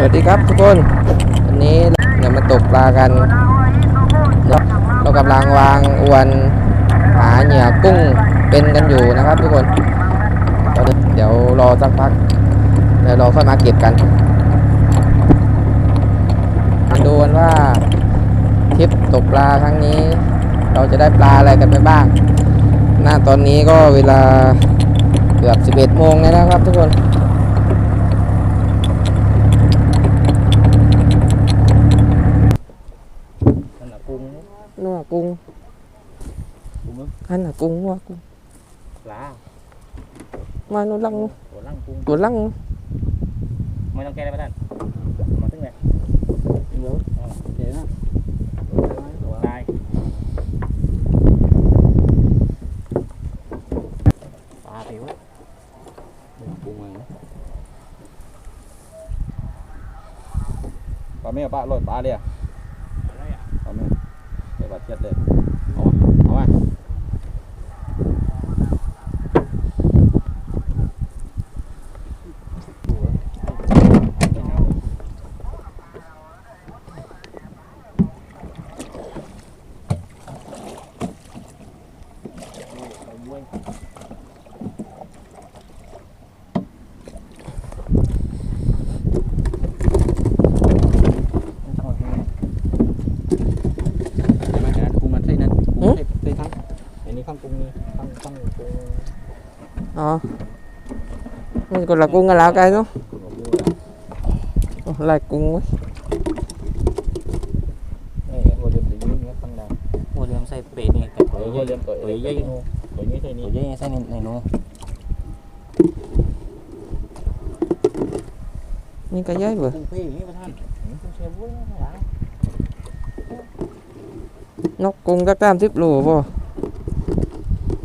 สวัสดีครับทุกคนวันนี้เรามาตกปลากันเราเรากำลังวางอวนหาเหยื่อกุ้งเป็นกันอยู่นะครับ ทุกคนเดี๋ยวรอสักพักแล้วเราค่อยมาเก็บกันมาดูกันว่าทริปตกปลาครั้งนี้ เราจะได้ปลาอะไรกันไปบ้างหน้าตอนนี้ก็เวลาเกือบ 11 โมงแล้วนะครับ ทุกคนนน่ะกุ้ง นัวกุ้งกุ้งมึงอันน่ะกุ้งนัวกุ้งปลามาโนลังตัวล่างกุ้งตัวลังไม่ ไปบาดเจ็บเลยเอามาเอามาเห็นไหมนะกุ้งมันใส่นั่นกุ้งใส่ใส่ทั้งอันนี้ข้างกุ้งนี่ข้าง ข้างกุ้งอ๋อมันก็ละกุ้งกันแล้วกันเนาะกุ้งกับกุ้งโอ้ลายกุ้งเว้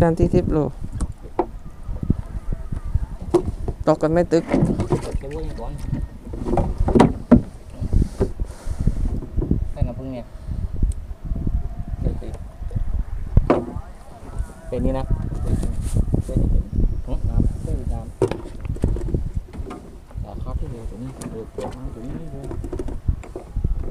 ยนี่างในหัวเรือมใส่เป็ดนี่แต่ตัวนี้เลี้ยงตัวตัวใหญ่ตัวนี้ใส่ตันี่วใหญ่ใส่ในในนู้นนี่ก็ย่อยเว้ยกุ้งเป้นี่ปะท่านกุ้งเชฟวุ้ยข้างหลังนกกุ้งก็ตามสิบโลป่ะจานที่สิบโลตกกันไม่ตึกเชฟวุ้ยก่อนใส่น้ำผึ้งเนี่ยเป็นนี่นะใส่นี่น้ำใส่น้ำอ่าครับที่เดียวตัวนี้ดือดตัวนี้ตัวย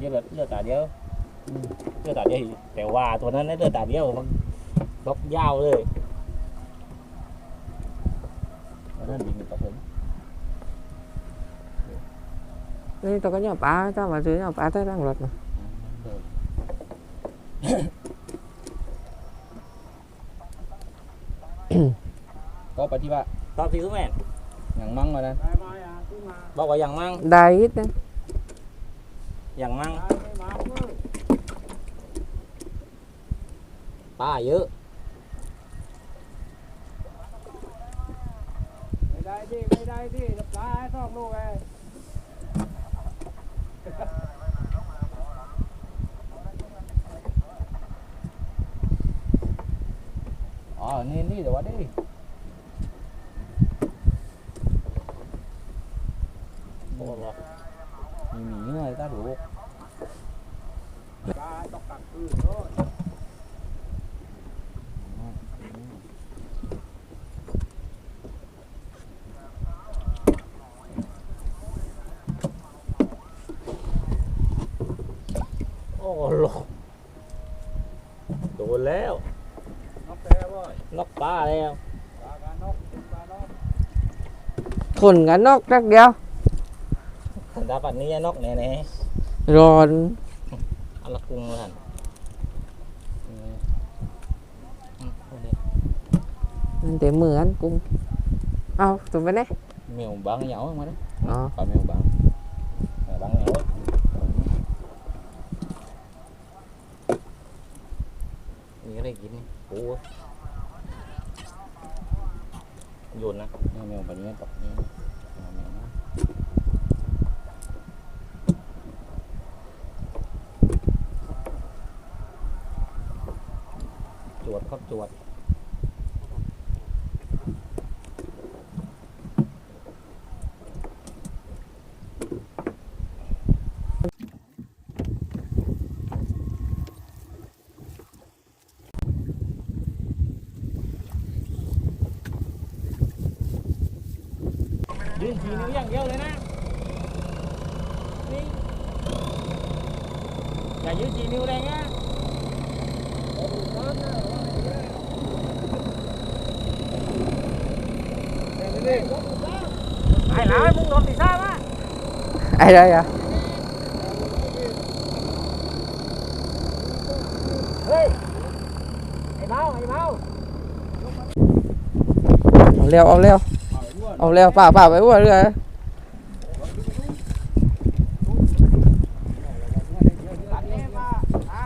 เยอะเลือดตาเดียวเลือดตาเดียวแต่ว่าตัวนั้นเลือดตาเดียวมัน ลบยาวเลยอันนั้นดีกับผมนี่ตัวก็ย่อปลาถ้ามาซื้อย่อปลาใต้ร่างรถนะก็ไปที่ว่าตอบสิทุกแม่อย่างมั่งมานั้นบอกว่าอย่างมั่งได้ ít đấy อย่างมั่งป้าเยอะ ไม่ได้ที่ไม่ได้ที่ปลาให้สองลูกไงอ๋อ นี่นี่เดี๋ยวว่าดิโอ้โห มีหมีเงยตาดู ปลาตกตักคืนโน่น โอ้โหโดนแล้วนกแพ้บ่อยนกป้าแล้วปลากานกปลานก thùn cả nóc rắc đeo ดาปันนี้นกแน่ rồi ๆเอาละกุ้งมาท่านอืมโอเค để mưa ăn cung ao tụi bên đấy เมียวบางเหยามาดิ ờ ปลาเมียวบาง บางอย่างนี่อะไรกินนี่ปู โยนนะแมวเมียวแบบนี้ตกนี่เมียวนะจวดครับจวด ยืนทีนิ้วอย่างเดียวเลยนะ นี้อย่ายืดจีนิ้วแรงนะไอ้หลานมึงโดนตีซ่ามะไอ้ได้อะเฮ้ยไอ้เมาไอ้เมาเอาเร็วเอาเร็ว เอาเร็วป่าป่าไปอ้วนเรือตัดเล่มาอะ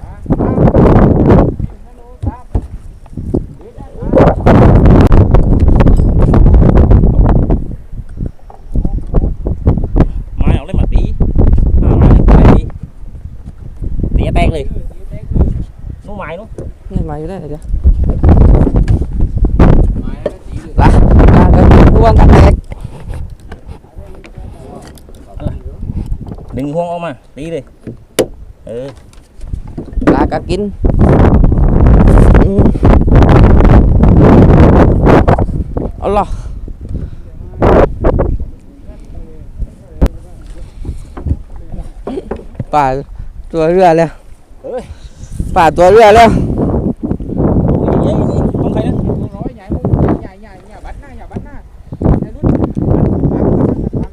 ไม้เอาเลยมาตีห้าไม้เลยไปตีตีแตกเลยนู้ไม้นู้นี่มาอยู่ได้เดี๋ยว ไม้แล้วสีเหลือง ละลา กันร่วงกันแตกดึงห่วงออกมาตีเลยเออลากันกินอืมเอาล่ะป่าตัวเรือแล้วเอ้ยป่าตัวเรือแล้ว โอ้ยเย้ยนี่ของใครนะ ร้อยใหญ่มุกใหญ่ใหญ่ใหญ่บั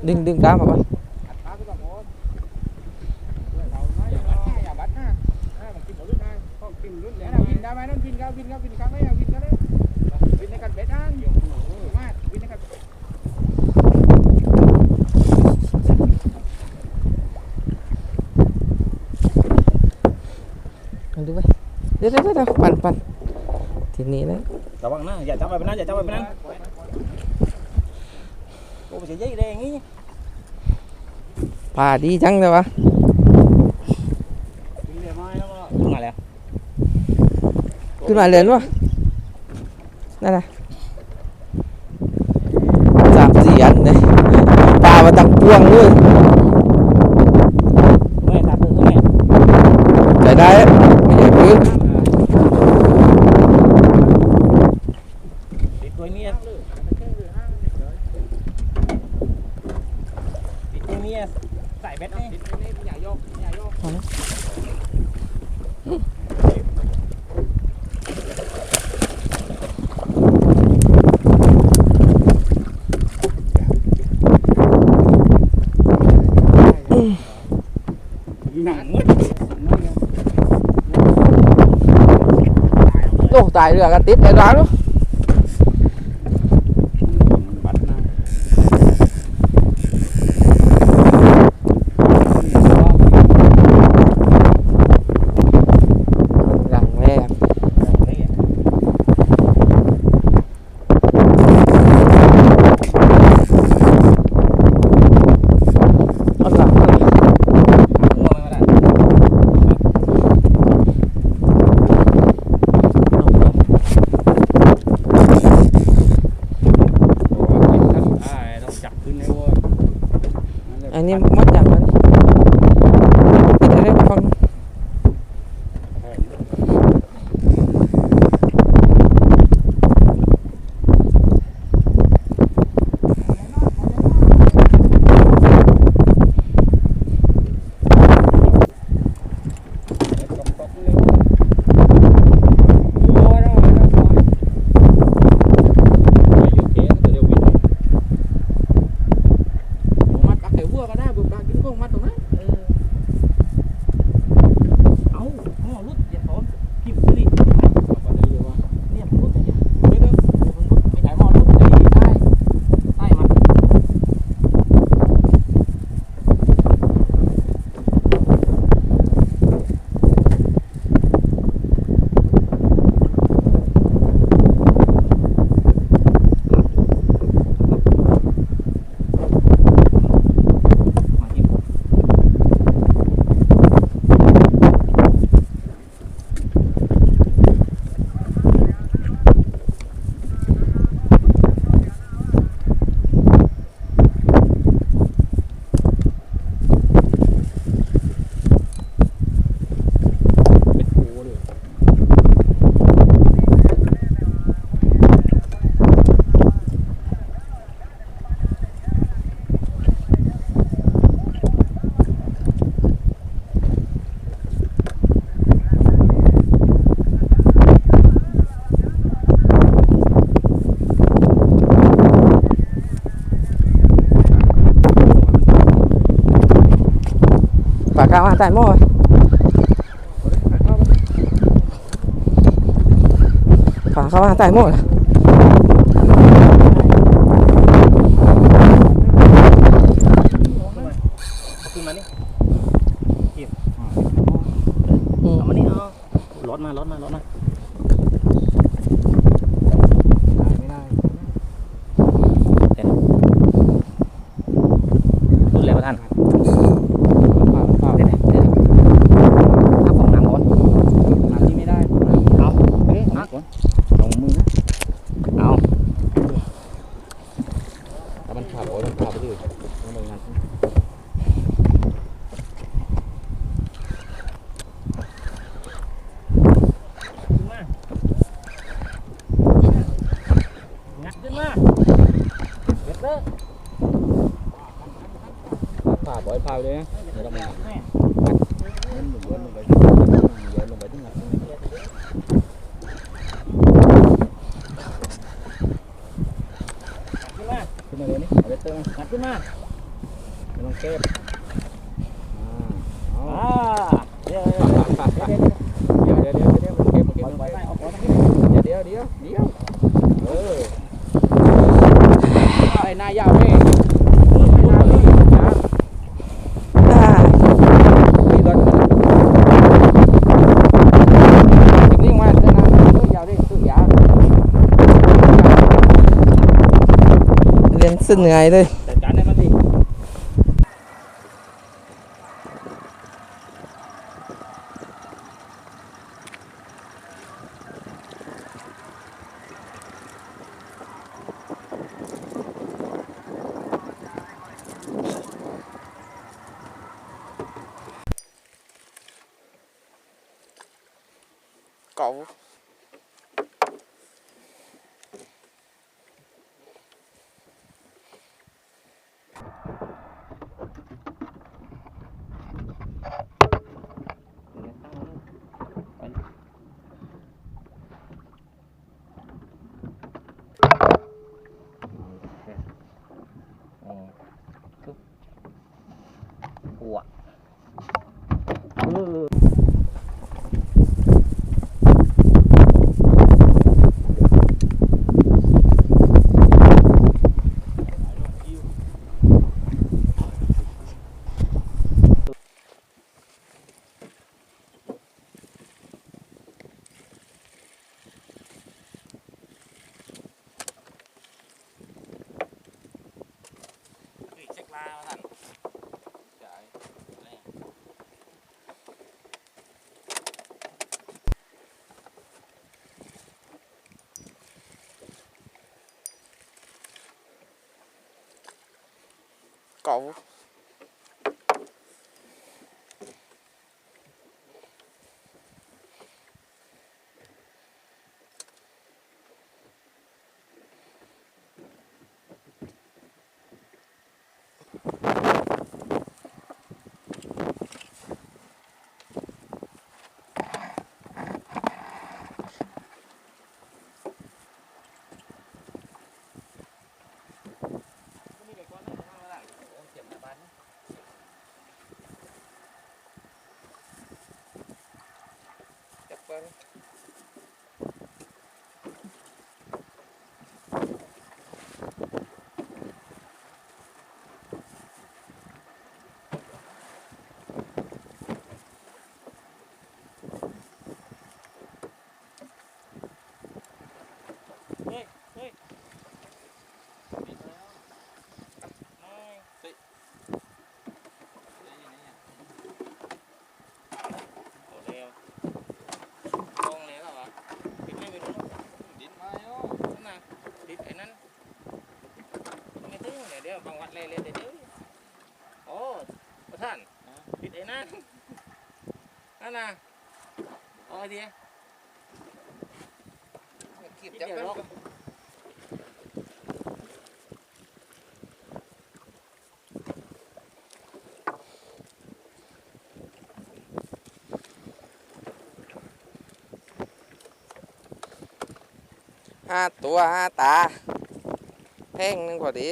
ดึงดึงตามมาก่อนอัดปากก็ต้องโอนเราน้อยอย่าบัดหน้าอย่าบัดหมนกินหมดรุ่นได้ต้องกินรุ่นแล้วกินได้ไหมต้องกินก็กินก็กินครั้งไม่เอากินก็ได้กินในกันเป็ดนั่งมากินในกันเอาดูไปเดี๋ยวเดี๋ยวเดี๋ยวปั่นปั่นทีนี้นะระวังนะอย่าจับไปเป็นนั้นอย่าจับไปเป็นนั้น โอ้ยเสียเย้ยแรงงี้ป่าดีจังเลยวะ กินเลยไม้แล้วก็ ขึ้นมาแล้ว ขึ้นมาเรียนวะนั่นนะสามสี่อันเลยป่ามาตั้งพวงเลย แม่ตาตื่นแม่ ใส่ได้ไม่ใช่พื้น ติดตัวเมีย ติดตัวเมียใส่เบ็ดนี่ติดนี่ใหญ่โยกใหญ่โยกหนังมืดโอ้ตายเรือกันติดไอ้ร้านลูกบัดหน้า หลังแม่เอาหลังเลย หัวมันก็ได้ ต้องจับขึ้นให้โว้ย อัน cùng mà đúng tại mồi phá các bạn tại mồi ขับรถขัไปที่อื่งไปงาน Mas. Cuma ini, ada tuh Mas. Mati Mas. Emang. นเสนื่อยเลย cavo. นั่นนะเอาไอเดียขีบจับมันห้าตัวห้าตา แท่งนึ่งพอดี